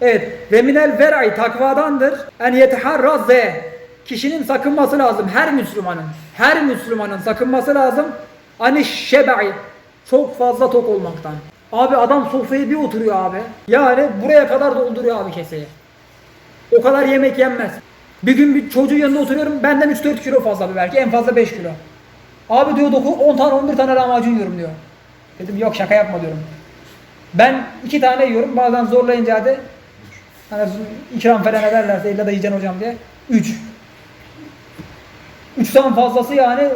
Evet. Ve minel ver'i takvadandır. En yeteharraze. Kişinin sakınması lazım. Her Müslümanın. Her Müslümanın sakınması lazım. Aniş şebe'i. Çok fazla tok olmaktan. Abi adam sofraya bir oturuyor abi. Yani buraya kadar dolduruyor abi keseyi. O kadar yemek yenmez. Bir gün bir çocuğun yanında oturuyorum. Benden 3-4 kilo fazla bir belki. En fazla 5 kilo. Abi diyor 9, 10 tane 11 tane lahmacun yiyorum diyor. Dedim yok şaka yapma diyorum. Ben iki tane yiyorum. Bazen zorlayınca hadi hani ikram falan ederlerse illa da yiyeceksin hocam diye. 3. 3'ten fazlası yani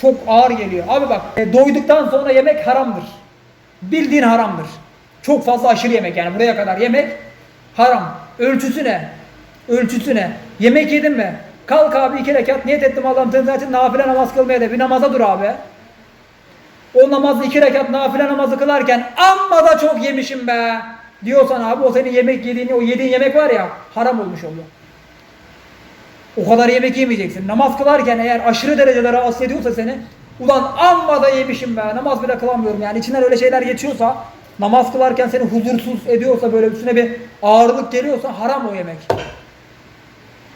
çok ağır geliyor. Abi bak e, doyduktan sonra yemek haramdır. Bildiğin haramdır. Çok fazla aşırı yemek yani buraya kadar yemek haram. Ölçüsü ne? Ölçüsü ne? Yemek yedin mi? Kalk abi iki rekat niyet ettim Allah'ım senin için nafile namaz kılmaya da bir namaza dur abi. O namazı iki rekat nafile namazı kılarken amma da çok yemişim be diyorsan abi o senin yemek yediğin o yediğin yemek var ya haram olmuş oluyor. O kadar yemek yemeyeceksin. Namaz kılarken eğer aşırı derecede rahatsız ediyorsa seni ulan amma da yemişim be namaz bile kılamıyorum yani içinden öyle şeyler geçiyorsa namaz kılarken seni huzursuz ediyorsa böyle üstüne bir ağırlık geliyorsa haram o yemek.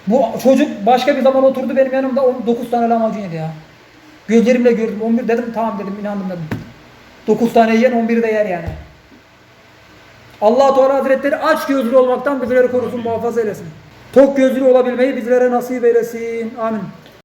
Bu çocuk başka bir zaman oturdu benim yanımda 9 tane lahmacun yedi ya. Gözlerimle gördüm 11 dedim tamam dedim inandım dedim. 9 tane yiyen 11'i de yer yani. Allah Teala Hazretleri aç gözlü olmaktan bizleri korusun muhafaza eylesin. Tok gözlü olabilmeyi bizlere nasip eylesin. Amin.